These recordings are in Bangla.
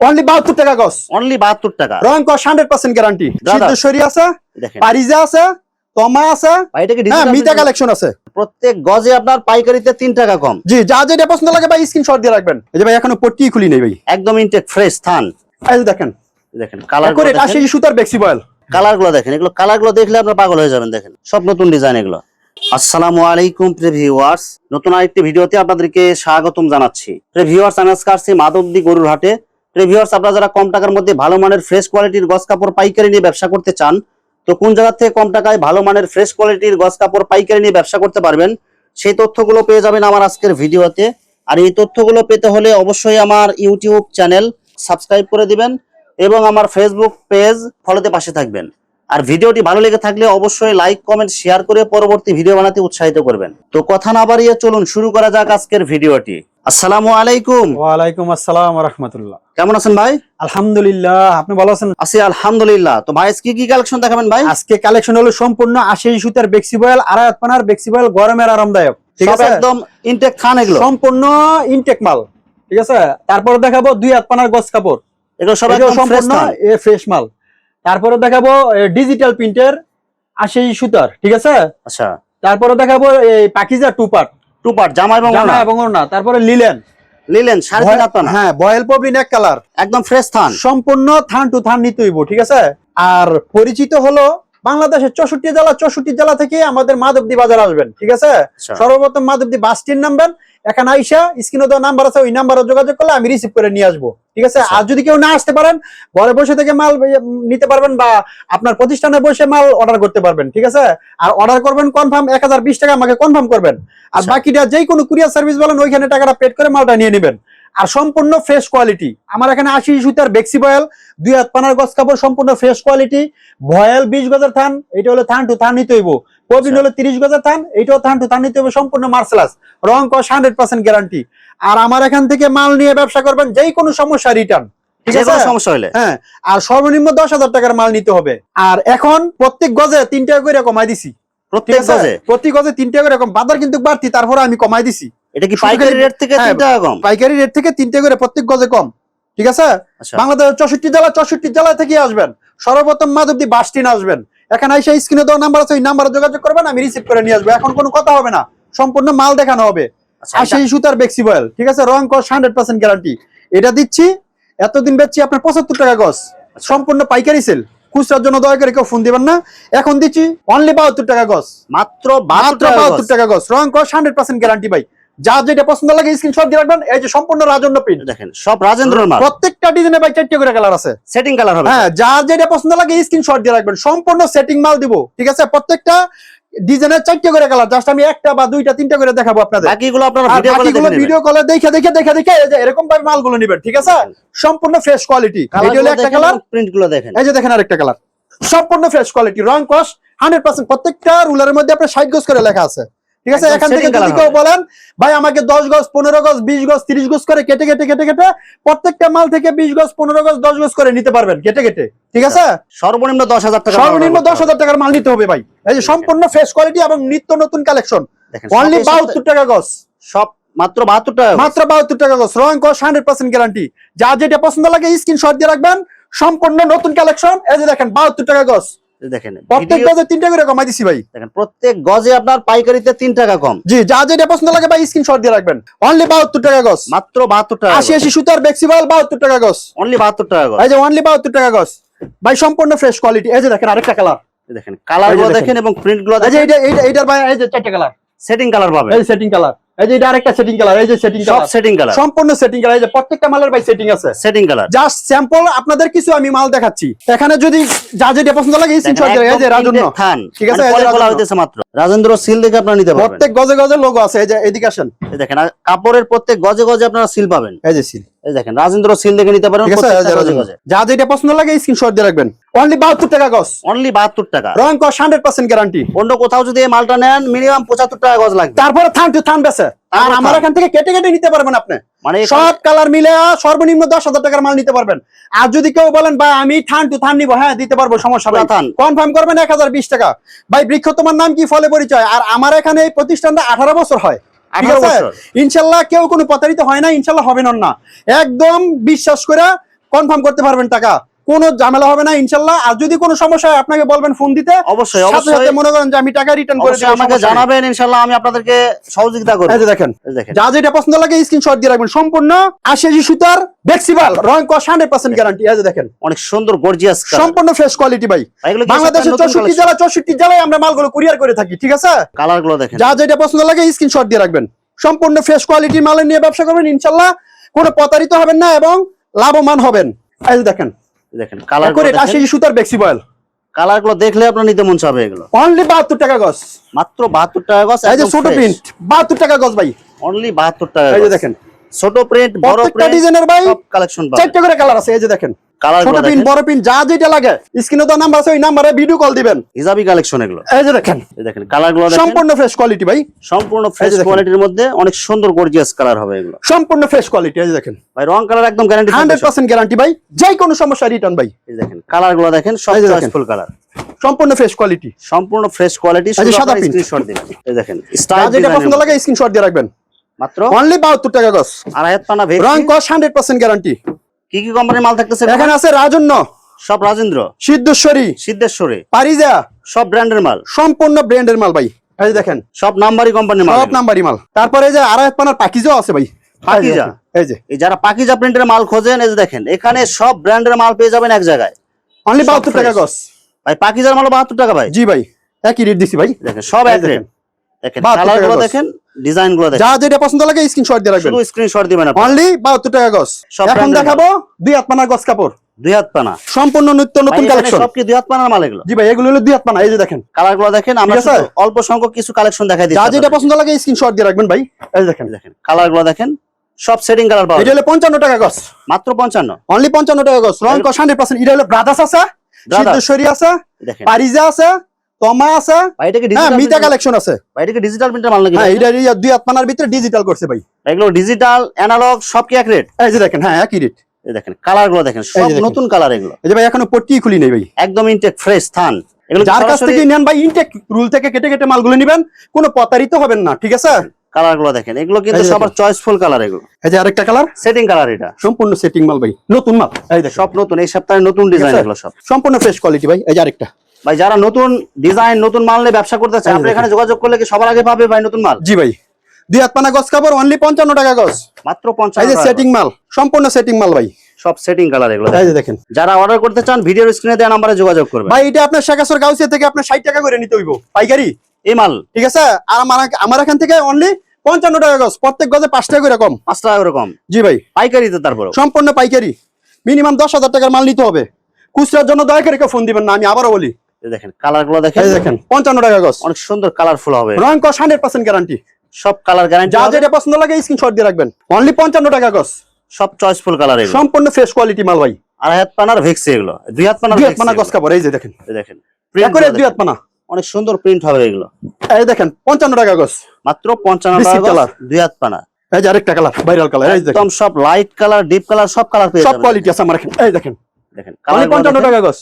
অনলি বাহাত্তর টাকা গছ অনলি বাহাত্তর টাকা। রং কস হান্ড্রেড পার্সেন্ট গ্যারান্টি দাদা। সিদ্ধেশ্বরী আছে পারিজা আছে তমা আছে। হ্যাঁ মিতা কালেকশন আছে। প্রত্যেক গজে আপনার পাইকারিতে তিন টাকা কম। জি যা যেটা পছন্দ লাগে ভাই স্ক্রিনশট দিয়ে রাখবেন। এই যে ভাই এখনও পট্টি খুলি নেই ভাই। একদম ইনটেক ফ্রেশ থান। এই দেখেন। দেখেন কালার করে আশি সুতার বেক্সি বয়েল কালারগুলো দেখেন এগুলো কালারগুলো দেখলে আপনার পাগল হয়ে যাবেন দেখেন। সব নতুন ডিজাইন এগুলো। আসসালামু আলাইকুম ভিউয়ার্স নতুন আরেকটি ভিডিওতে আপনাদেরকে স্বাগতম জানাচ্ছি। ভিউয়ার্স আমি আজকে আসছি মাধবদী গরুর হাটে। ভিউয়ার্স আপনারা যারা কম টাকার মধ্যে ভালো মানের ফ্রেশ কোয়ালিটির গস কাপড় পাইকারি নিয়ে ব্যবসা করতে চান, তো কোন জায়গা থেকে কম টাকায় ভালো মানের ফ্রেশ কোয়ালিটির গস কাপড় পাইকারি নিয়ে ব্যবসা করতে পারবেন, সেই তথ্যগুলো পেয়ে যাবেন আমার আজকের ভিডিওতে। আর এই তথ্যগুলো পেতে হলে অবশ্যই আমার ইউটিউব চ্যানেল সাবস্ক্রাইব করে দিবেন এবং আমার ফেসবুক পেজ ফলোতে পাশে থাকবেন। আর ভিডিওটি ভালো লেগে থাকলে অবশ্যই লাইক কমেন্ট শেয়ার করে পরবর্তী ভিডিও বানাতে উৎসাহিত করবেন। তো কথা না বাড়িয়ে চলুন শুরু করা যাক আজকের ভিডিওটি। আসসালামু আলাইকুম। ওয়ালাইকুম আসসালাম রহমতুল্লাহ। কেমন আছেন ভাই? আলহামদুলিল্লাহ আপনি ভালো আছেন? আছি আলহামদুলিল্লাহ। তো ভাই কি কি কালেকশন দেখাবেন ভাই? আজকে কালেকশন হলো সম্পূর্ণ আশি সুতার বেক্সি বয়েল আড়াই পানার বেক্সি বয়েল গরমের আরামদায়ক। ঠিক আছে? একদম ইনটেক খান এগুলো। সম্পূর্ণ ইনটেক মাল। ঠিক আছে? তারপরে দেখাবো দুই হাত পানার গছ কাপড়। এগুলো সব সম্পূর্ণ এ ফ্রেশ মাল। তারপরে দেখাবো ডিজিটাল প্রিন্টের আশি সুতার ঠিক আছে? আচ্ছা। তারপরে দেখাবো এই Pakeezah two part two part জামা এবং জামা। এবং ওড়না। তারপরে লিলেন। লিলেন সাড়ে তিন হাত হ্যাঁ বয়েল পবলিন এক কালার। একদম ফ্রেশ থান। সম্পূর্ণ থান টু থান নিতে হইব ঠিক আছে? আর পরিচিত হলো বাংলাদেশের চৌষট্টি জেলা চৌষট্টি জেলা থেকে আমাদের মাধবদী বাজার আসবেন ঠিক আছে আচ্ছা। সর্বপ্রথম মাধবদী বাস স্ট্যান্ড নামবেন এখানে আইসা স্ক্রিনে দেওয়া নাম্বার আছে ওই নাম্বারে যোগাযোগ করলে আমি রিসিভ করে নিয়ে আসব ঠিক আছে আচ্ছা। আর যদি কেউ না আসতে পারেন ঘরে বসে থেকে মাল নিতে পারবেন বা আপনার প্রতিষ্ঠানে বসে মাল অর্ডার করতে পারবেন ঠিক আছে আর অর্ডার করবেন কনফার্ম এক হাজার বিশ টাকা আমাকে কনফার্ম করবেন আর আচ্ছা। বাকিটা যেই কোনো কুরিয়ার সার্ভিস বলেন ওইখানে টাকাটা পেড করে মালটা নিয়ে নেবেন আর সম্পূর্ণ ফ্রেশ কোয়ালিটি আমার এখানে আশি সুতার বেক্সি বয়েল দুই হাত পানার গছ কাপড় সম্পূর্ণ ফ্রেশ কোয়ালিটি ভয়েল বিশ গজের থান এটা হলো থান টু থান নিতে হইব। প্রবীণ আচ্ছা। হলো তিরিশ গজের থান এইটাও থান টু থান নিতে হবে সম্পূর্ণ মার্সেলাস রং কস হান্ড্রেড পার্সেন্ট গ্যারান্টি আর আমার এখান থেকে মাল নিয়ে ব্যবসা করবেন যেই কোনো সমস্যা রিটার্ন সমস্যা হলে। হ্যাঁ আর সর্বনিম্ন দশ হাজার টাকার মাল নিতে হবে। আর এখন প্রত্যেক গজে তিন টাকা করে কমাই দিছি। ঠিক প্রত্যেক গজে? প্রতি গজে তিন টাকা করে বাজার কিন্তু বাড়তি তারপরে আমি কমাই দিছি। এটা কি পাইকারি রেট থেকে হ্যাঁ। টাকা কম? পাইকারি রেট থেকে তিনটে করে প্রত্যেক গজে কম ঠিক আছে? আচ্ছা। বাংলাদেশের চৌষট্টি জেলা চৌষট্টি জেলা থেকে আসবেন। সর্বপ্রথম মাধবদী আসবেন। এখানে এসে স্ক্রিনে দেওয়া নাম্বার আছে ওই নাম্বারে যোগাযোগ করবেন আমি রিসিভ করে নিয়ে আসব। এখন কোনো কথা হবে না। সম্পূর্ণ মাল দেখানো হবে। আচ্ছা, সেই সুতার বেক্সি বয়েল ঠিক আছে? রং কস হান্ড্রেড পার্সেন্ট গ্যারান্টি এটা দিচ্ছি এতদিন বেচছি আপনার পঁচাত্তর টাকা গজ। সম্পূর্ণ পাইকারি সেল খুচরার জন্য দয়া করে কেউ ফোন দিবেন না। এখন দিচ্ছি অনলি বাহাত্তর টাকা গজ। মাত্র বাহাত্তর টাকা। টাকা গজ। রং কস হান্ড্রেড পার্সেন্ট গ্যারান্টি ভাই। যা যেটা পছন্দ লাগে স্ক্রিনশট দিয়ে রাখবেন। এই যে সম্পূর্ণ রাজন্য প্রিন্ট দেখেন সব মাল। প্রত্যেকটা ডিজাইনে ভাই চারটে করে কালার আছে। সেটিং কালার হবে। হ্যাঁ যার যেটা পছন্দ লাগে স্ক্রিনশট দিয়ে রাখবেন। সম্পূর্ণ সেটিং মাল দিব ঠিক আছে? প্রত্যেকটা ডিজাইনের চারটে করে কালার জাস্ট আমি একটা বা দুইটা তিনটা করে দেখাবো আপনাদের। বাকিগুলো আপনারা ভিডিও কলে দেখে ভিডিও কলে দেখে দেখে দেখে দেখে এই যে এরকম ভাবে মালগুলো নেবেন ঠিক আছে? সম্পূর্ণ ফ্রেশ কোয়ালিটি হলো একটা কালার প্রিন্টগুলো দেখেন। এই যে দেখেন আরেকটা কালার সম্পূর্ণ ফ্রেশ কোয়ালিটি রং কস হান্ড্রেড পার্সেন্ট প্রত্যেকটা রুলারের মধ্যে আপনার ষাট গজ করে লেখা আছে। ঠিক আছে? এখান থেকে যদি কেউ বলেন ভাই আমাকে দশ গজ পনেরো গজ বিশ গজ তিরিশ গজ করে কেটে কেটে কেটে কেটে প্রত্যেকটা মাল থেকে বিশ গজ পনেরো গজ দশ গজ করে নিতে পারবেন কেটে কেটে। ঠিক আছে? সর্বনিম্ন দশ হাজার টাকা সর্বনিম্ন দশ হাজার টাকার মাল নিতে হবে ভাই। এই যে সম্পূর্ণ ফ্রেশ কোয়ালিটি এবং নিত্য নতুন কালেকশন অনলি বাহাত্তর টাকা গজ। সব মাত্র বাহাত্তর টাকা মাত্র বাহাত্তর টাকা গজ। রং কস হান্ড্রেড পার্সেন্ট গ্যারান্টি যা যেটা পছন্দ লাগে স্ক্রিনশট দিয়ে রাখবেন। সম্পূর্ণ নতুন কালেকশন এই যে দেখেন বাহাত্তর টাকা গজ। দেখেন প্রত্যেক গজে তিনটা করে কমাই দিছি ভাই। দেখেন প্রত্যেক গজে আপনার পাইকারিতে তিন টাকা কম। জি যা যেটা পছন্দ লাগে ভাই স্ক্রিনশট দিয়ে রাখবেন। অনলি বাহাত্তর টাকা গজ। মাত্র বাহাত্তর টাকা আশি আশি সুতার বেক্সিবাল বাহাত্তর টাকা গজ। অনলি বাহাত্তর টাকা গজ। এই যে অনলি বাহাত্তর টাকা গজ। ভাই সম্পূর্ণ ফ্রেশ কোয়ালিটি এই যে দেখেন আরেকটা কালার দেখেন কালারগুলো দেখেন। এবং প্রিন্টগুলো এই যে এইটা এইটা এইটার ভাই এই যে চারটা কালার সেটিং কালার পাবে এই সেটিং কালার এই যে এটা আরেকটা সেটিং কালার এই যে সেটিং সব সেটিং কালার সম্পূর্ণ সেটিং কালার এই যে প্রত্যেকটা মালের ভাই সেটিং আছে। সেটিং কালার জাস্ট স্যাম্পল আপনাদের কিছু আমি মাল দেখাচ্ছি। এখানে যদি যা যেটা পছন্দ লাগে স্ক্রিনশট দিয়ে এই যে রাজন্য থান ঠিক আছে, মানে এই যে বলা হইতেছে মাত্র। রাজেন্দ্র সিল দেখে আপনারা নিতে পারবেন। প্রত্যেক গজে গজে লোগো আছে এই যে এদিকে আসেন। এই দেখেন কাপড়ের প্রত্যেক গজে গজে আপনারা সিল পাবেন। এই যে সিল। এই দেখেন রাজেন্দ্র সিল দেখে নিতে পারেন যে যেটা পছন্দ লাগে স্ক্রিনশট দিয়ে রাখবেন। অনলি বাহাত্তর টাকা গজ। অনলি বাহাত্তর টাকা। রং কস হান্ড্রেড পার্সেন্ট গ্যারান্টি অন্য কোথাও যদি এই মালটা নেন মিনিমাম পঁচাত্তর টাকা গজ লাগবে। তারপরে থান টু থান বেছে আর আমার এখান থেকে কেটে কেটে নিতে পারবেন আপনি। মানে সব কালার মিলে সর্বনিম্ন দশ হাজার টাকার মাল নিতে পারবেন। আর যদি কেউ বলেন ভাই আমি থান টু থান নিবো। হ্যাঁ দিতে পারব সমস্যা নাই। থান। কনফার্ম করবেন এক হাজার বিশ টাকা। ভাই বৃক্ষ তোমার নাম কি? ফলে পরিচয়। আর আমার এখানে এই প্রতিষ্ঠানটা আঠারো বছর হয়। ঠিক 18 আছে? বছর। ইনশাল্লাহ কেউ কোনো প্রতারিত হয় না ইনশাল্লাহ হবেন না। একদম বিশ্বাস করে কনফার্ম করতে পারবেন টাকা। কোনো ঝামেলা হবে না ইনশাল্লাহ। আর যদি কোনো সমস্যা হয় আপনাকে বলবেন ফোন দিতে। অবশ্যই অবশ্যই সাথে মনে করেন যে আমি টাকা রিটার্ন করে দেবো আমাকে জানাবেন ইনশাল্লাহ আমি আপনাদেরকে সহযোগিতা করব। এই যে দেখেন। যা যেটা পছন্দ লাগে স্ক্রিনশট দিয়ে রাখবেন। সম্পূর্ণ আশি আশি সুতার ফ্লেক্সিবল রং কস হান্ড্রেড পার্সেন্ট গ্যারান্টি এই যে দেখেন। অনেক সুন্দর গর্জিয়াস সম্পূর্ণ ফ্রেশ কোয়ালিটি ভাই। বাংলাদেশের চৌষট্টি জেলা চৌষট্টি জেলায় আমরা মালগুলো কুরিয়ার করে থাকি ঠিক আছে? কালারগুলো দেখেন। যা যেটা পছন্দ লাগে স্ক্রিনশট দিয়ে রাখবেন। সম্পূর্ণ ফ্রেশ কোয়ালিটির মাল নিয়ে ব্যবসা করবেন ইনশাল্লাহ। কোনো প্রতারিত হবেন না এবং লাভবান হবেন। এই দেখেন। দেখেন কালার করে আসে সুতার বেক্সি বয়েল কালারগুলো দেখলে আপনার নিতে মন চাবে এগুলো। অনলি বাহাত্তর টাকা গজ। মাত্র বাহাত্তর টাকা গছ এই যে ছোট প্রিন্ট বাহাত্তর টাকা গজ ভাই। অনলি বাহাত্তর টাকা এই যে দেখেন। ছোট প্রিন্ট বড় প্রিন্ট ডিজাইনের ভাই সব কালেকশন পাবেন। চারটি করে কালার আছে এই যে দেখেন। ছোট পিন বড় পিন যা যেটা লাগে। স্ক্রিনে তো নাম্বার আছে ওই নাম্বারে ভিডিও কল দিবেন। হিজাবি কালেকশন এগুলো। এই যে দেখেন। এই দেখেন কালারগুলো সম্পূর্ণ ফ্রেশ কোয়ালিটি ভাই। সম্পূর্ণ ফ্রেশ কোয়ালিটির মধ্যে অনেক সুন্দর গর্জিয়াস কালার হবে এগুলো। সম্পূর্ণ ফ্রেশ কোয়ালিটি এই দেখেন। ভাই রং কালার একদম গ্যারান্টি ভাই। যে কোনো সমস্যা রিটার্ন ভাই। দেখেন কালারগুলো দেখেন সব চয়েসফুল কালার সম্পূর্ণ ফ্রেশ কোয়ালিটি সম্পূর্ণ ফ্রেশ কোয়ালিটি সাদা print। স্ক্রিনশট দিবেন। এই দেখেন স্টাইল যেটা পছন্দ লাগে স্ক্রিনশট দিয়ে রাখবেন। মাত্র অনলি বাহাত্তর টাকা গজ আড়াই হাত পানা রং কস হান্ড্রেড পার্সেন্ট গ্যারান্টি কি কি কোম্পানির মাল থাকতেছে এখানে আছে রাজন্য। সব রাজেন্দ্র? সিদ্ধেশ্বরী। সিদ্ধেশ্বরী। পারিজা। সব ব্র্যান্ডের মাল? সম্পূর্ণ ব্র্যান্ডের মাল ভাই। এই দেখেন। সব নাম্বারই কোম্পানির মাল সব এগুলো। নাম্বারই মাল। তারপরে এই যে আড়াই পানার পাকিজাও আছে ভাই। পাকিজা? এই যে। এই যারা পাকিজা প্রিন্টের মাল খোঁজেন এই যে দেখেন এখানে সব ব্র্যান্ডের মাল পেয়ে যাবেন এক জায়গায়। অনলি সব বাহাত্তর টাকা fresh। গজ ভাই পাকিজার মাল বাহাত্তর টাকা ভাই? জি ভাই একই রেট দিছি ভাই। দেখেন সব এক রেট দেখেন। 72 কালারগুলো টাকা গজ। দেখেন। ডিজাইনগুলো দেখেন। যা যেটা পছন্দ লাগে স্ক্রিনশট দিয়ে রাখবেন। শুধু স্ক্রিনশট দিবেন আপনি অনলি বাহাত্তর টাকা গজ। এখন দেখাবো দুই হাত পানার গজ কাপড়। দুই হাত পানা। সম্পূর্ণ নিত্য নতুন কালেকশন সব কি দুই হাত পানার মাল এগুলো। জি ভাই এগুলো হলো দুই হাত পানা। এই যে দেখেন। কালারগুলো দেখেন আমরা অল্প সংখ্যক কিছু কালেকশন দেখাই যা দিচ্ছি যেটা পছন্দ লাগে স্ক্রিনশট দিয়ে রাখবেন ভাই। এই যে দেখেন। দেখেন কালারগুলো দেখেন সব সেটিং কালার পাওয়া এটা হলো পঞ্চান্ন টাকা গজ। মাত্র পঞ্চান্ন। অনলি পঞ্চান্ন টাকা গজ। রং কস হান্ড্রেড পার্সেন্ট এটা হলো ব্রাদার্স আছে। সিদ্ধেশ্বরী আছে দেখেন। পারিজা আছে তমা আছে? ভাই এটা কি হ্যাঁ মিতা কালেকশন আছে। ভাই এটা কি ডিজিটাল প্রিন্টার মাল নাকি হ্যাঁ এটা দুই হাত ভিতরে ডিজিটাল করছে ভাই। এগুলো ডিজিটাল অ্যানালগ সব কি এক রেট এই যে দেখেন হ্যাঁ একই রেট এই দেখেন কালারগুলো দেখেন সব নতুন কালার এগুলো। এই যে ভাই এখনও পট্টি খুলি নেই ভাই। একদম ইনটেক ফ্রেশ থান। এগুলো যার কাছ থেকে নেন ভাই ইনটেক রুল থেকে কেটে কেটে মালগুলো নেবেন কোনো প্রতারিত হবেন না ঠিক আছে? কালারগুলো দেখেন। এগুলো কিন্তু সবার চয়েসফুল কালার এগুলো। এই যে আরেকটা কালার সেটিং কালার এটা। সম্পূর্ণ সেটিং মাল ভাই। নতুন মাল। এই সব নতুন। এই সপ্তাহে নতুন ডিজাইন এগুলো সব। সম্পূর্ণ ফ্রেশ কোয়ালিটি ভাই। এই যে আরেকটা। ভাই যারা নতুন ডিজাইন নতুন মাল নিয়ে ব্যবসা করতে চায় আপনি এখানে যোগাযোগ করলে কি সবার আগে পাবে ভাই নতুন মাল? জি ভাই। দুই কাপড় অনলি পঞ্চান্ন টাকা গজ মাত্র এই যে সেটিং মাল। সম্পূর্ণ সেটিং মাল ভাই। সব সেটিং কালার এগুলো এই যে দেখেন। যারা অর্ডার করতে চান ভিডিওর স্ক্রিনে দেওয়া নাম্বারে যোগাযোগ করবেন। ভাই এটা আপনার শেখাসর গাউসিয়া থেকে আপনার ষাট টাকা করে নিতে হইব। পাইকারি। এই মাল। ঠিক আছে? আর আমার আমার এখান থেকে অনলি পঞ্চান্ন টাকা গজ প্রত্যেক গজে পাঁচ টাকা করে কম। পাঁচ টাকা এরকম জি ভাই। পাইকারিতে তারপরে সম্পূর্ণ পাইকারি। মিনিমাম দশ হাজার টাকার মাল নিতে হবে। খুচরার জন্য দয়া করে ফোন দিবেন না আমি আবারও বলি। দেখেন কালারগুলো দেখেন দেখেন পঞ্চান্ন টাকা গজ। অনেক সুন্দর কালারফুল হবে। রং কস হান্ড্রেড পার্সেন্ট গ্যারান্টি সব কালার গ্যারান্টি যা যেটা পছন্দ লাগে স্ক্রিনশট দিয়ে রাখবেন। অনলি পঞ্চান্ন টাকা গজ। সব চয়েসফুল কালার এগুলো। সম্পূর্ণ ফ্রেশ কোয়ালিটি মাল ভাই। আর হাত পানার ভেক্সি এগুলো। দুই হাত পানার দুই হাত পানা গজ। কাপড় এই যে দেখেন। দেখেন। করে দুই হাত পানা। অনেক সুন্দর প্রিন্ট হবে এগুলো। এই দেখেন পঞ্চান্ন টাকা গজ মাত্র পঞ্চান্ন টাকা color। দুই হাত পানা। এই যে আরেকটা কালার ভাইরাল কালার এই দেখেন। সব লাইট কালার ডিপ কালার সব কালার পেয়ে সব কোয়ালিটি আছে আমার এই দেখেন। দেখেন কালার পঞ্চান্ন টাকা গজ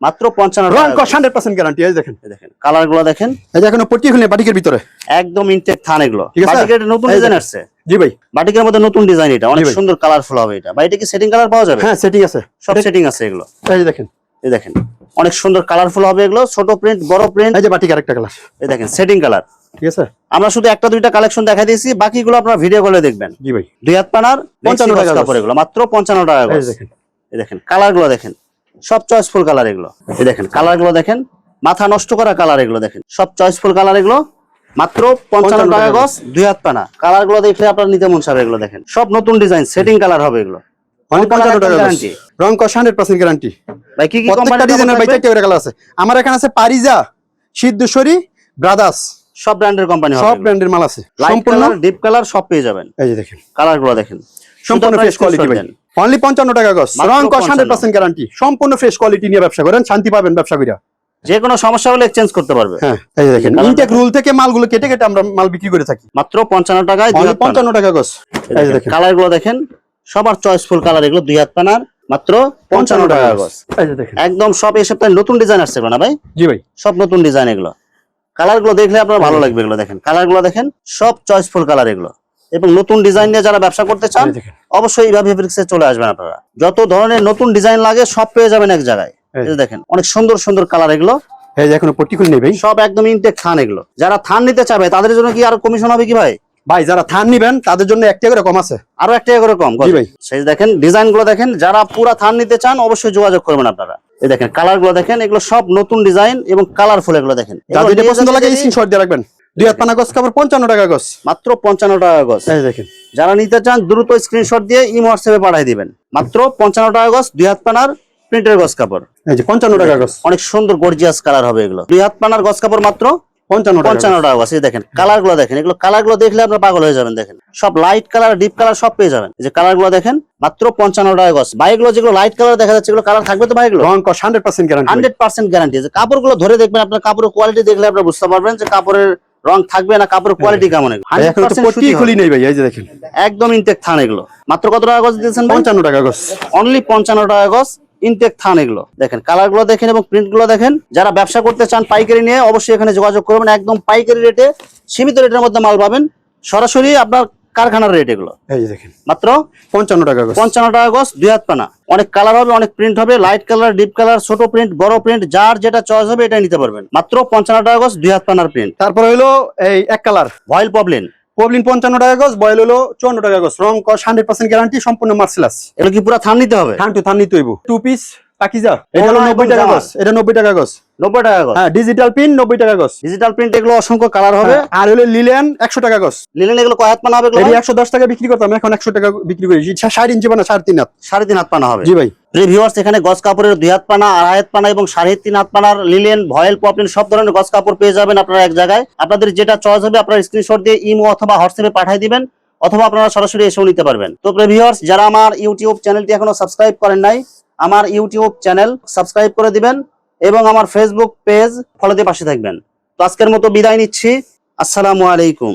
মাত্র পঞ্চান্ন রং কস হান্ড্রেড পার্সেন্ট গ্যারান্টি এই দেখেন। দেখেন কালারগুলো দেখেন। এই যে এখনও পট্টি খুলে বাটিকের ভিতরে। একদম ইনটেক থান এগুলো। ঠিক আছে? বাটিকের নতুন ডিজাইন আসছে। জি ভাই। বাটিকের মধ্যে নতুন ডিজাইন এটা। অনেক ভাই। সুন্দর কালারফুল হবে এটা। বা এটা কি সেটিং কালার পাওয়া যাবে? হ্যাঁ সেটিং আছে। সব সেটিং আছে এগুলো। এই দেখেন। এই দেখেন অনেক সুন্দর কালারফুল হবে এগুলো ছোট প্রিন্ট বড় প্রিন্ট এই যে বাটিক আরেকটা কালার এই দেখেন সেটিং কালার ঠিক আছে? আমরা শুধু একটা দুইটা কালেকশন দেখা দিয়েছি বাকিগুলো আপনারা ভিডিও কলে দেখবেন। জি ভাই। দুই হাত পানার 55 টাকা কাপড় এগুলো মাত্র পঞ্চান্ন টাকা এই দেখেন। এই দেখেন কালারগুলো দেখেন সব চয়েসফুল কালার এগুলো। এই দেখেন কালারগুলো দেখেন মাথা নষ্ট করা কালার এগুলো দেখেন সব চয়েসফুল কালার এগুলো মাত্র পঞ্চান্ন 55 টাকা গজ দুই হাত পানা। কালারগুলো দেখলে আপনার নিতে মন চাবে এগুলো দেখেন। সব নতুন ডিজাইন সেটিং কালার হবে এগুলো। পঞ্চান্ন colour টাকা রং কস হান্ড্রেড পার্সেন্ট গ্যারান্টি ভাই কি কি প্রত্যেকটা ডিজাইনের ভাই চারটে করে আছে। আমার এখানে আছে পারিজা সিদ্ধেশ্বরী ব্রাদার্স সব ব্র্যান্ডের কোম্পানি সব ব্র্যান্ডের মাল আছে। সম্পূর্ণ ডিপ কালার সব পেয়ে যাবেন। এই যে দেখেন। কালারগুলো দেখেন। সম্পূর্ণ ফ্রেশ কোয়ালিটি ভাই। অনলি পঞ্চান্ন টাকা রং হান্ড্রেড পার্সেন্ট গ্যারান্টি সম্পূর্ণ ফ্রেশ কোয়ালিটি নিয়ে ব্যবসা করেন শান্তি পাবেন ব্যবসা করিয়া যে কোনো সমস্যা হলে এক্সচেঞ্জ করতে পারবে। হ্যাঁ এই দেখেন। ইনটেক রুল থেকে মালগুলো কেটে কেটে আমরা মাল বিক্রি করে থাকি। মাত্র পঞ্চান্ন টাকায়। পঞ্চান্ন টাকা গজ এই দেখেন। কালারগুলো দেখেন। সবার চয়েসফুল কালার এগুলো দুই হাত পানার মাত্র পঞ্চান্ন টাকা গজ। একদম সব এই সপ্তাহে নতুন ডিজাইন আসছে না ভাই? জি ভাই। সব নতুন ডিজাইন এগুলো। কালারগুলো দেখলে আপনার ভালো লাগবে এগুলো দেখেন। কালারগুলো দেখেন সব চয়েসফুল কালার এগুলো। এবং নতুন ডিজাইন নিয়ে যারা ব্যবসা করতে চান অবশ্যই ইভা ফেব্রিক্সে চলে আসবেন আপনারা। যত ধরনের নতুন ডিজাইন লাগে সব পেয়ে যাবেন এক জায়গায়। দেখেন অনেক সুন্দর সুন্দর কালার এগুলো। এই যে এখনও পট্টি নেই ভাই। সব একদম ইনটেক থান এগুলো। যারা থান নিতে চাবে তাদের জন্য কি আর কমিশন হবে কি ভাই? ভাই যারা থান নিবেন তাদের জন্য একটা করে কম আছে। আরও একটা করে কম ভাই। সেই দেখেন ডিজাইনগুলো দেখেন যারা পুরা থান নিতে চান অবশ্যই যোগাযোগ করবেন আপনারা। এই দেখেন কালারগুলো দেখেন এগুলো সব নতুন ডিজাইন এবং কালারফুল এগুলো দেখেন। পছন্দ লাগে স্ক্রিনশট দিয়ে রাখবেন। দুই হাত পানা গছ কাপড় পঞ্চান্ন টাকা গছ। মাত্র পঞ্চান্ন টাকা গজ এই দেখেন। যারা নিতে চান দ্রুত স্ক্রিনশট দিয়ে ইমো হোয়াটসঅ্যাপে পাঠিয়ে দিবেন। মাত্র পঞ্চান্ন টাকা গজ দুই হাত পানার প্রিন্টের গজ কাপড়। এই যে পঞ্চান্ন টাকা গছ। অনেক সুন্দর গর্জিয়াস কালার হবে এগুলো। দুই হাত পানার গজ কাপড় মাত্র পঞ্চান্ন টাকা পঞ্চান্ন টাকা এই দেখেন কালারগুলো দেখেন এগুলো কালারগুলো দেখলে আপনার পাগল হয়ে যাবেন দেখেন। সব লাইট কালার ডিপ কালার সব পেয়ে যাবেন। যে কালারগুলো দেখেন মাত্র পঞ্চান্ন টাকা গজ বাইকগুলো যেগুলো লাইট কালার দেখা যাচ্ছে এগুলো কালার থাকবে তো বাইকগুলো রং কস hundred percent guarantee hundred percent guarantee আছে কাপড়গুলো ধরে দেখবেন আপনার কাপড়ের কোয়ালিটি দেখলে আপনার বুঝতে পারবেন যে কাপড়ের রং থাকবে না কাপড়ের কোয়ালিটি কেমন এগুলো। এখন তো 100% পট্টি সুতি খুলি নেই ভাই এই যে দেখেন। একদম ইনটেক থান এগুলো। মাত্র কত টাকা গজ দিয়েছেন পঞ্চান্ন টাকা গছ অনলি পঞ্চান্ন টাকা গজ। ইনটেক থান এগুলো। দেখেন কালারগুলো দেখেন এবং প্রিন্টগুলো দেখেন। যারা ব্যবসা করতে চান পাইকারি নিয়ে অবশ্যই এখানে যোগাযোগ করবেন। একদম পাইকারি রেটে সীমিত রেটের মধ্যে মাল পাবেন। সরাসরি আপনার কারখানার রেট এগুলো। দেখেন। মাত্র পঞ্চান্ন টাকা গছ পঞ্চান্ন টাকা গজ দুই হাত পানা। অনেক কালার হবে অনেক প্রিন্ট হবে। লাইট কালার ডিপ কালার ছোট প্রিন্ট বড় প্রিন্ট যার যেটা চয়েস হবে এটা নিতে পারবেন। মাত্র পঞ্চান্ন টাকা গজ দুই হাত পানার প্রিন্ট তারপর হইল এই এক কালার ভয়েল প্রবলেম পবলিন পঞ্চান্ন টাকা গছ বয়েল হলো চুয়ান্ন টাকা গছ রং কস হান্ড্রেড পার্সেন্ট গ্যারান্টি সম্পূর্ণ মার্সেলাস এগুলো কি পুরো থান নিতে হবে? থান টু থান নিতে হইব। Two piece Pakeezah. এটা হলো নব্বই টাকা। এটা নব্বই টাকা নব্বই টাকা গজ। হ্যাঁ ডিজিটাল পিন নব্বই টাকা গছ ডিজিটাল প্রিন্ট এগুলো অসংখ্য কালার হবে। হ্যাঁ, আর হলো লিলেন একশো টাকা গছ লিলেন এগুলো কয় হাত পানা হবে এটি? একশো দশ টাকা বিক্রি করতাম এখন একশো টাকা বিক্রি করি ষাট ইঞ্চি বানা সাড়ে তিন হাত। সাড়ে তিন হাত পানা হবে। জি ভাই। ভিউয়ার্স এখানে গজ কাপড়ের দুই হাত পানা, আড়াই হাত পানা এবং সাড়ে তিন হাত পানার লিলেন ভয়েল পপলিন সব ধরনের গজ কাপড় পেয়ে যাবেন আপনারা এক জায়গায়। আপনাদের যেটা চয়েস হবে আপনারা স্ক্রিনশট দিয়ে ইমো অথবা হোয়াটসঅ্যাপে পাঠিয়ে দিবেন অথবা আপনারা সরাসরি এসেও নিতে পারবেন। তো ভিউয়ার্স যারা আমার ইউটিউব চ্যানেলটি এখনও সাবস্ক্রাইব করেন নাই, আমার ইউটিউব চ্যানেল সাবস্ক্রাইব করে দিবেন এবং আমার ফেসবুক পেজ ফলোতে পাশে থাকবেন। তো আজকের মতো বিদায় নিচ্ছি। আসসালামু আলাইকুম।